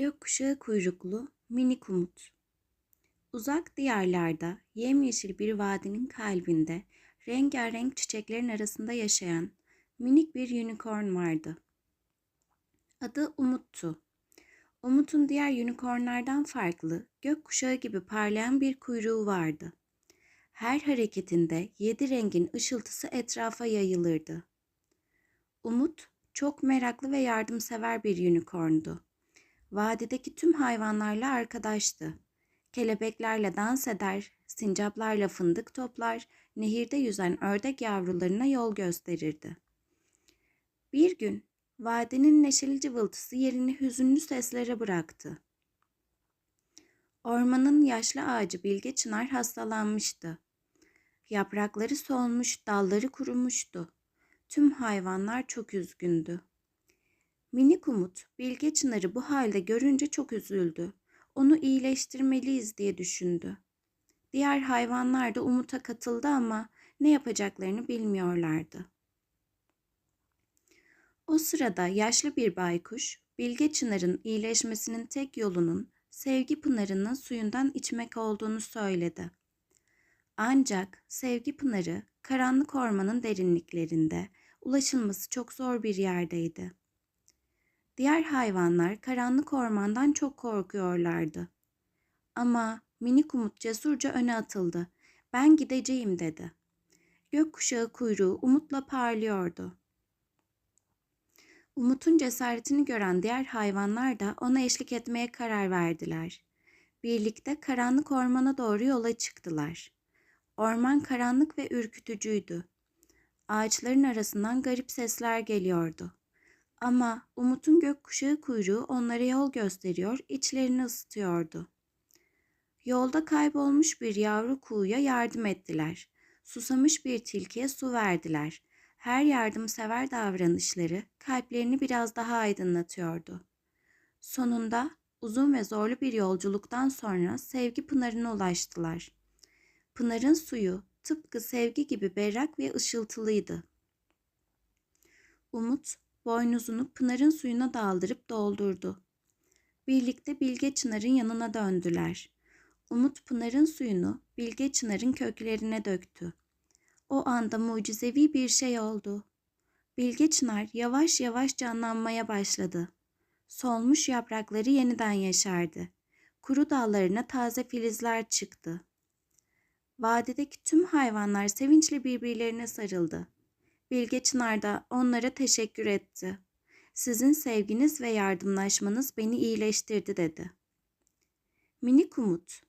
Gökkuşağı kuyruklu minik umut. Uzak diyarlarda yemyeşil bir vadinin kalbinde rengarenk çiçeklerin arasında yaşayan minik bir unicorn vardı. Adı Umut'tu. Umut'un diğer unicornlardan farklı, gökkuşağı gibi parlayan bir kuyruğu vardı. Her hareketinde yedi rengin ışıltısı etrafa yayılırdı. Umut çok meraklı ve yardımsever bir unicorndu. Vadideki tüm hayvanlarla arkadaştı. Kelebeklerle dans eder, sincaplarla fındık toplar, nehirde yüzen ördek yavrularına yol gösterirdi. Bir gün vadinin neşeli cıvıltısı yerini hüzünlü seslere bıraktı. Ormanın yaşlı ağacı Bilge Çınar hastalanmıştı. Yaprakları solmuş, dalları kurumuştu. Tüm hayvanlar çok üzgündü. Minik Umut, Bilge Çınar'ı bu halde görünce çok üzüldü. Onu iyileştirmeliyiz diye düşündü. Diğer hayvanlar da Umut'a katıldı ama ne yapacaklarını bilmiyorlardı. O sırada yaşlı bir baykuş, Bilge Çınar'ın iyileşmesinin tek yolunun sevgi pınarının suyundan içmek olduğunu söyledi. Ancak sevgi pınarı karanlık ormanın derinliklerinde, ulaşılması çok zor bir yerdeydi. Diğer hayvanlar karanlık ormandan çok korkuyorlardı. Ama minik Umut cesurca öne atıldı. Ben gideceğim dedi. Gökkuşağı kuyruğu umutla parlıyordu. Umut'un cesaretini gören diğer hayvanlar da ona eşlik etmeye karar verdiler. Birlikte karanlık ormana doğru yola çıktılar. Orman karanlık ve ürkütücüydü. Ağaçların arasından garip sesler geliyordu. Ama Umut'un gökkuşağı kuyruğu onlara yol gösteriyor, içlerini ısıtıyordu. Yolda kaybolmuş bir yavru kuğuya yardım ettiler. Susamış bir tilkiye su verdiler. Her yardımsever davranışları kalplerini biraz daha aydınlatıyordu. Sonunda uzun ve zorlu bir yolculuktan sonra sevgi pınarına ulaştılar. Pınarın suyu tıpkı sevgi gibi berrak ve ışıltılıydı. Umut boynuzunu Pınar'ın suyuna daldırıp doldurdu. Birlikte Bilge Çınar'ın yanına döndüler. Umut Pınar'ın suyunu Bilge Çınar'ın köklerine döktü. O anda mucizevi bir şey oldu. Bilge Çınar yavaş yavaş canlanmaya başladı. Solmuş yaprakları yeniden yeşerdi. Kuru dallarına taze filizler çıktı. Vadideki tüm hayvanlar sevinçle birbirlerine sarıldı. Bilge Çınar da onlara teşekkür etti. Sizin sevginiz ve yardımlaşmanız beni iyileştirdi dedi. Minik Umut,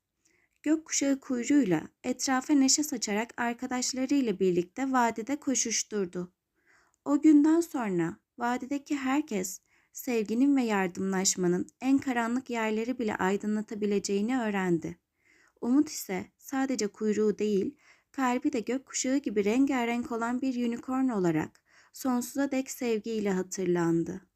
gökkuşağı kuyruğuyla etrafa neşe saçarak arkadaşlarıyla birlikte vadide koşuşturdu. O günden sonra vadideki herkes sevginin ve yardımlaşmanın en karanlık yerleri bile aydınlatabileceğini öğrendi. Umut ise sadece kuyruğu değil, kalbi de gökkuşağı gibi rengarenk olan bir unicorn olarak sonsuza dek sevgiyle hatırlandı.